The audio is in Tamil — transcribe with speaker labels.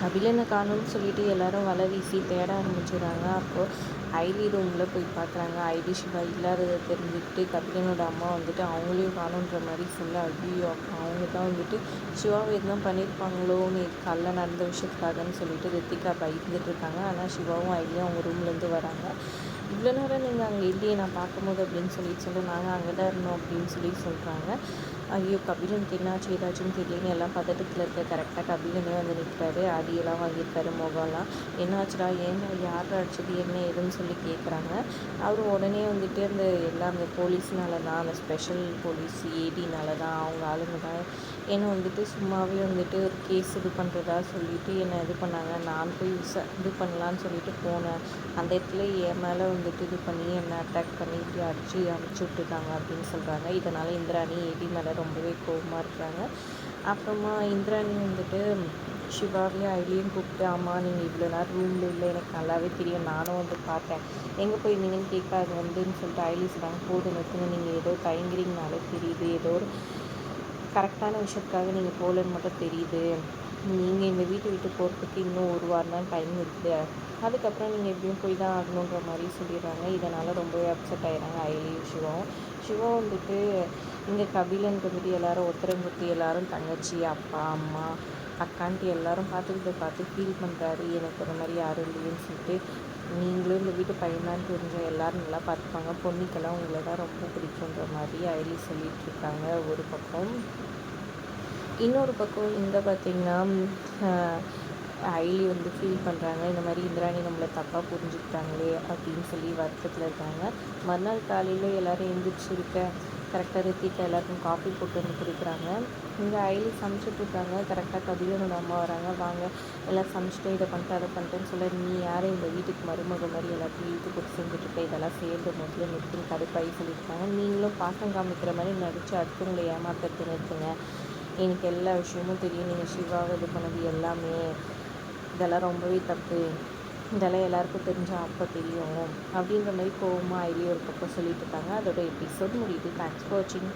Speaker 1: கபிலனை காணும்னு சொல்லிட்டு எல்லாரும் வலை வீசி தேட ஆரம்பிச்சிடுறாங்க. அப்போது ஐடி ரூமில் போய் பார்க்குறாங்க ஐடி சிவா இல்லாததை தெரிஞ்சுக்கிட்டு கபிலனோட அம்மா வந்துட்டு அவங்களையும் காணுன்ற மாதிரி ஃபுல்லாக ஐயோ அவங்க தான் வந்துட்டு சிவாவை எதுவும் பண்ணியிருப்பாங்களோ நீ காலைல நடந்த விஷயத்துக்காகன்னு சொல்லிட்டு ரித்திகா பயந்துட்டு இருக்காங்க. ஆனால் சிவாவும் ஐடியும் அவங்க ரூம்லேருந்து வராங்க. இவ்வளோ நேரம் நீங்கள் அங்கே இல்லையே நான் பார்க்கும்போது அப்படின்னு சொல்லி சொல்ல நாங்கள் அங்கே தான் இருந்தோம் அப்படின்னு சொல்லி சொல்கிறாங்க ஐயோ கபிலனுக்கு என்னாச்சு? ஏதாச்சும் தெரியலன்னு எல்லாம் பதட்டத்தில் இருக்க. கரெக்டாக கபிலனே வந்து நிற்கிறாரு அடியெல்லாம் வாங்கியிருக்காரு முகம்லாம். என்னாச்சுடா? ஏன்டா? யார் அடிச்சது? என்ன? ஏதுன்னு சொல்லி கேட்குறாங்க அவர் உடனே வந்துட்டு அந்த எல்லாம் அந்த போலீஸ்னால தான் அந்த ஸ்பெஷல் போலீஸ் ஏடினால தான் அவங்க ஆளுங்க தான் என்னை வந்துட்டு சும்மாவே வந்துட்டு ஒரு கேஸ் இது பண்ணுறதா சொல்லிவிட்டு என்னை இது பண்ணாங்க. நான் போய் விச இது பண்ணலான்னு சொல்லிட்டு போனேன். அந்த இடத்துல என் மேலே வந்துட்டு இது பண்ணி என்னை அட்டாக் பண்ணி இப்படி அடிச்சு அனுப்பிச்சி விட்டுருக்காங்க அப்படின்னு சொல்கிறாங்க இதனால் இந்திராணி ஏடி மேலே ரொம்பவே கோபமாக இருக்கிறாங்க. அப்புறமா இந்திராணி வந்துட்டு சிவாவையும் ஐலியும் கூப்பிட்டு அம்மா நீங்கள் இவ்வளோ நேரம் ரூமில் இல்லை. எனக்கு நல்லாவே தெரியும். நானும் வந்து பார்த்தேன் எங்கே போயிருந்தீங்கன்னு கேட்காது வந்துன்னு சொல்லிட்டு ஐலி சொல்கிறாங்க போதும் நிறுத்துங்க. நீங்கள் ஏதோ தயங்குறீங்கனாலே தெரியுது. ஏதோ ஒரு கரெக்டான விஷயத்துக்காக நீங்கள் போகலன்னு மட்டும் தெரியுது. நீங்கள் இந்த வீட்டை விட்டு போகிறதுக்கு இன்னும் ஒரு வாரம் தான் டைம் இருக்குது அதுக்கப்புறம் நீங்கள் எப்படியும் போய் தான் ஆகணுன்ற மாதிரி சொல்லிடுறாங்க. இதனால் ரொம்பவே அப்செட் ஆயிடுறாங்க ஐலியும் சிவாவும் சிவம் வந்துட்டு இங்கே கபிலனுக்கு வந்துட்டு எல்லாரும் ஒத்தரங்குத்தி எல்லாரும் தங்கச்சி அப்பா அம்மா அக்கான்ட்டு எல்லாரும் பார்த்துக்கிட்டு பார்த்து ஃபீல் பண்ணுறாரு எனக்கு ஒரு மாதிரி யாரும் இல்லைன்னு சொல்லிட்டு நீங்களும் இந்த வீட்டு பையனான்னு தெரிஞ்ச எல்லாரும் நல்லா பார்த்துப்பாங்க. பொண்ணுக்கெல்லாம் உங்களை தான் ரொம்ப பிடிக்குன்ற மாதிரி ஐலி சொல்லிகிட்டு இருக்காங்க. ஒரு பக்கம். இன்னொரு பக்கம் இங்கே பார்த்தீங்கன்னா ஐலி வந்து ஃபீல் பண்ணுறாங்க இந்த மாதிரி இந்திராணி நம்மளை தப்பாக புரிஞ்சுக்கிட்டாங்களே அப்படின்னு சொல்லி வருத்தத்தில் இருக்காங்க. மறுநாள் காலையில் எல்லோரும் எழுந்திரிச்சிருக்க கரெக்டாக ரித்திகா எல்லாருக்கும் காஃபி போட்டு வந்து கொடுக்குறாங்க. இங்கே ஐலி சமைச்சிட்ருக்காங்க கரெக்டாக கபிலனோட அம்மா வராங்க. வாங்க எல்லாம் சமைச்சிட்டு இதை பண்ணிட்டு அதை பண்ணிட்டேன்னு சொல்ல நீ யாரும் இந்த வீட்டுக்கு மருமக மாதிரி எல்லாத்தையும் இழுத்து போட்டு செஞ்சுட்ருக்க இதெல்லாம் சேர்ந்து முதல்ல நிறுத்துன்னு கடுப்பாகி சொல்லியிருக்காங்க. நீங்களும் பாசம் காமிக்கிற மாதிரி நடித்து அடுத்தவங்களை ஏமாத்துறது நிறுத்துங்க. எனக்கு எல்லா விஷயமும் தெரியும். நீங்கள் சிவாவை இது பண்ணது எல்லாமே. இதெல்லாம் ரொம்பவே தப்பு. இதெல்லாம் எல்லாருக்கும் தெரிஞ்சால் அப்போ தெரியும். அப்படின்ற மாதிரி கோவமாக ஐடியோ ஒரு பக்கம் சொல்லிட்டு இருக்காங்க அதோட எபிசோட் முடியுது. தேங்க்ஸ் ஃபார் வாட்சிங்